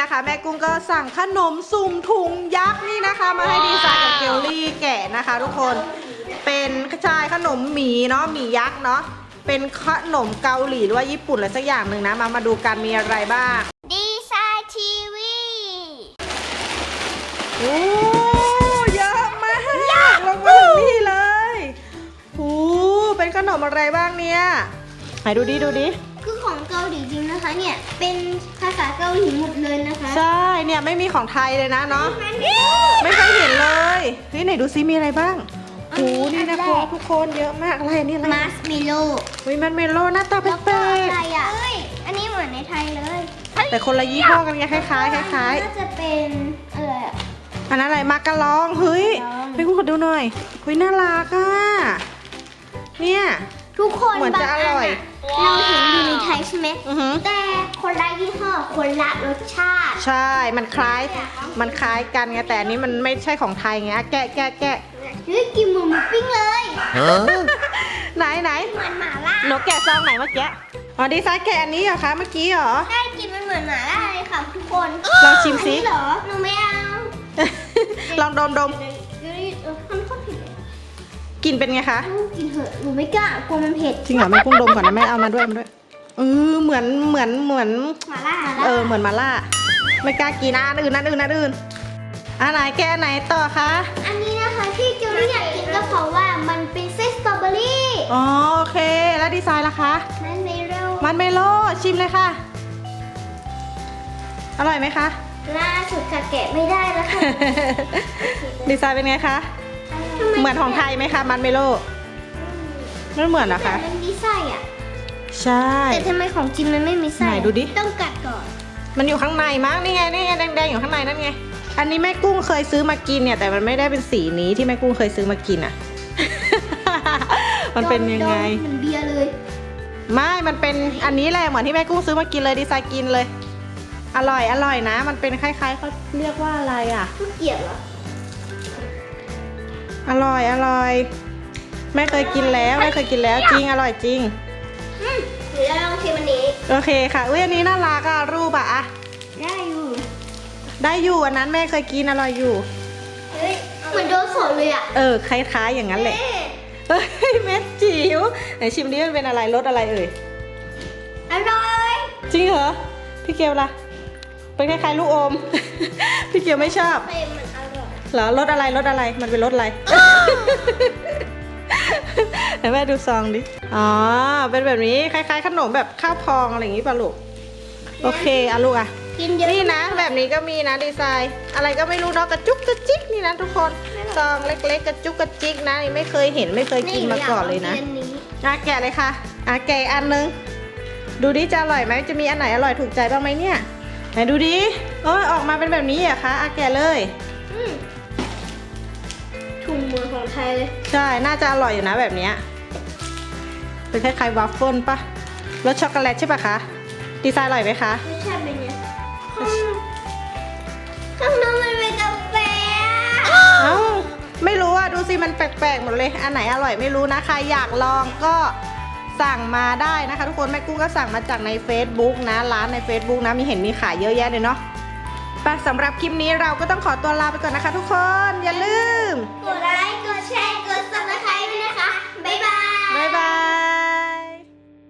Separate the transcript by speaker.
Speaker 1: นะคะ แม่กุ้งก็สั่งขนมสุ่มถุงยักษ์นี่นะคะ มาให้ดีไซน์กับเกลลี่แกะนะคะ ทุกคน เป็นชายขนมหมีเนาะหมียักษ์เนาะ เป็นขนมเกาหลีหรือว่าญี่ปุ่นอะไรสักอย่างหนึ่งนะ มามาดูกันมีอะไรบ้าง
Speaker 2: ดีไซน์ทีวี
Speaker 1: โอ้เยอะมากลงมาถึงนี่เลยโอ้เป็นขนมอะไรบ้างเนี่ยไหนดูดิดูดิ
Speaker 2: คือ ของเกาหลีจริงนะคะเนี่ย เป็นภาษาเกาหลีหมดเลยนะคะ
Speaker 1: ใช่เนี่ยไม่มีของไทยเลยนะเนาะไม่เคยเห็นเลยเฮ้ยไหนดูซิมีอะไรบ้างโอ้นี่นะคะทุกคนเยอะมากอะไรอันนี่อะไร
Speaker 2: มาสเมโล
Speaker 1: วิมันเมโลหน้าตาแป
Speaker 2: แล้วก็
Speaker 1: ล
Speaker 2: อะ
Speaker 1: ก
Speaker 2: ไรอะเอ้ยอันนี้เหมือนในไทยเลย
Speaker 1: ๆแต่คนละยี่ห้อกันไงคล้ายๆคล้าย
Speaker 2: น่าจะเป็นอะไรอะ
Speaker 1: ๆอันนั้นอะไรมากะลองเฮ้ย
Speaker 2: มากะลอง
Speaker 1: ให้คุณขอดูหน่อยเฮ้ยน่ารักอะเนี่ย
Speaker 2: ทุกคน
Speaker 1: เหมือนจะอร่อย
Speaker 2: บางนอะเราเห็นอยู่ ในไทยใช่ไหม
Speaker 1: อือหือ
Speaker 2: แต่คนละยี่ห้อคนละรสชาติ
Speaker 1: ใช่ มันคล้าย มันคล้ายกันไง แต่อันนี้มันไม่ใช่ของไทยไงอะแกะแกะแกะ
Speaker 2: เฮ้ยกินหมูหมูปิ้งเลย
Speaker 1: ไหนไหน
Speaker 2: เหมือนหมาล่า
Speaker 1: หนูแกะซองไหนเมื่อกี้ อ๋อ ดีไซน์แกะอันนี้เหรอคะ เมื่อกี้เหรอ
Speaker 2: ได้กินมันเหมือนหมาล่าเลยค่ะทุกคน
Speaker 1: ลองชิมสิ
Speaker 2: อันนี้เหรอ หนูไม่เอา
Speaker 1: ลองดมดม
Speaker 2: เดี๋ยวเดี๋ยวมันก็ผิดเลย
Speaker 1: กลินเป็นไงคะ
Speaker 2: ลูกกินเถอะ หนูไม่กล้ากลัวมันเผ็ด
Speaker 1: จริงเหรอแม่กุ้งดมก่อนนะแม่เอามาด้วยมาด้วย เออเหมือนเหมือนเหมือน
Speaker 2: หมาล่า
Speaker 1: เออเหมือนมาล่าไม่กล้ากินนะอันอื่นอันอื่นอันอื่นอันไหนแกะอันไหนต่อคะ
Speaker 2: อันนี้นะคะที่เจลลี่อยากกินก็เพราะว่ามันเป็นเส้นสตรอเบอรี่
Speaker 1: อ๋อโอเค แล้วดีไซน์ล่ะคะ
Speaker 2: มันไม่เร็ว
Speaker 1: มันเมโลชิมเลยค่ะ อร่อยไหมคะ
Speaker 2: ล่าสุดค่ะแกะไม่ได้แล้วค่ะ
Speaker 1: ดีไซน์เป็นไงคะ เหมือนของไทยไหมคะ มันเมโลไม่เหมือนเหรอ
Speaker 2: แต่
Speaker 1: คะ
Speaker 2: มันมีไส้อะ
Speaker 1: ใช่
Speaker 2: แต่ทำไมของจริงมันไม่มีไส้
Speaker 1: ไหนดูดิ
Speaker 2: ต้องกัดก่อน
Speaker 1: มันอยู่ข้างในมั้งนี่ไงนี่ไงแดงๆอยู่ข้างในนั่นไง อันนี้แม่กุ้งเคยซื้อมากินเนี่ย แต่มันไม่ได้เป็นสีนี้ที่แม่กุ้งเคยซื้อมากินอะ มันเป็นยังไง
Speaker 2: ดมๆเหมือนเบียร์เลย
Speaker 1: ไม่ มันเป็นอันนี้แหละเหมือนที่แม่กุ้งซื้อมากินเลยดีไซน์กินเลย อร่อยอร่อยนะ มันเป็นคล้ายๆเขาเรียกว่าอะไรอะ
Speaker 2: ไม่เกลียดเหรอ
Speaker 1: อร่อยอร่อยไม่เคยกินแล้วไม่เคยกินแล้วจริงอร่อยจริง
Speaker 2: อืม เดี๋ยวเราลองชิมอันนี้
Speaker 1: โอเคค่ะอุ้ยอันนี้น่ารักอะรูปอะอะ
Speaker 2: ได้อยู่
Speaker 1: ได้อยู่อันนั้นแม่เคยกินอร่อยอยู่
Speaker 2: เฮ้ย เหมือนโดนสดเลยอะ
Speaker 1: เออคล้ายๆอย่างนั้นแหละ
Speaker 2: เอ๊ะ
Speaker 1: เฮ้ยเม็ดจิ๋วไหนชิมดิมันเป็นอะไรรสอะไรเอ่ย
Speaker 2: อร่อย
Speaker 1: จริงเหรอพี่เกลล่ะเป็นคล้ายๆลูกอม พี่เกลไม่ชอบ
Speaker 2: เค็มมันอร่อย
Speaker 1: เหรอรสอะไรรสอะไร มันเป็นรสอะไรไหน แม่ดูซองดิ อ๋อ เป็นแบบนี้คล้าย ๆ ขนมแบบข้าวพองอะไรอย่างงี้ป่ะลูก โอเคอะลูกอะ
Speaker 2: กินเยอะ
Speaker 1: นี่นะ แบบนี้ก็มีนะดีไซน์ อะไรก็ไม่รู้เนาะกระจุกกระจิกนี่นะทุกคน ซองเล็ก ๆ กระจุกกระจิกนะนี่ไม่เคยเห็นไม่เคยกินมาก่อนเลยนะ
Speaker 2: หนูอยากลองกิอั
Speaker 1: อะแกะเลยค่ะอะแกะอีกอันนึง ดูดิจะอร่อยไหมจะมีอันไหนอร่อยถูกใจบ้างไหมเนี่ย ไหนดูดิเอยออกมาเป็นแบบนี้เหรอะคะอะแกะเลย
Speaker 2: อืมถุง มือของไทยเลย
Speaker 1: ใช่ น่าจะอร่อยอยู่นะแบบเนี้ยเป็นคล้ายๆวัฟเฟิลปะรสช็อกโกแลตใช่ปะคะ ดีไซน์อร่อยไหมคะ
Speaker 2: ไม่ใช่เป็นไงข้างข้างนอกมันเป็นกาแฟ
Speaker 1: เอ้า ไม่รู้อะ ดูสิมันแปลกๆหมดเลย อันไหนอร่อยไม่รู้นะใครอยากลองก็สั่งมาได้นะคะ ทุกคนแม่กุ้งก็สั่งมาจากใน Facebook นะ ร้านใน Facebook นะมีเห็นมีขายเยอะแยะเลยเนาะไปสำหรับคลิปนี้เราก็ต้องขอตัวลาไปก่อนนะคะ ทุกคนอย่าลืม
Speaker 2: กดไล ค์ก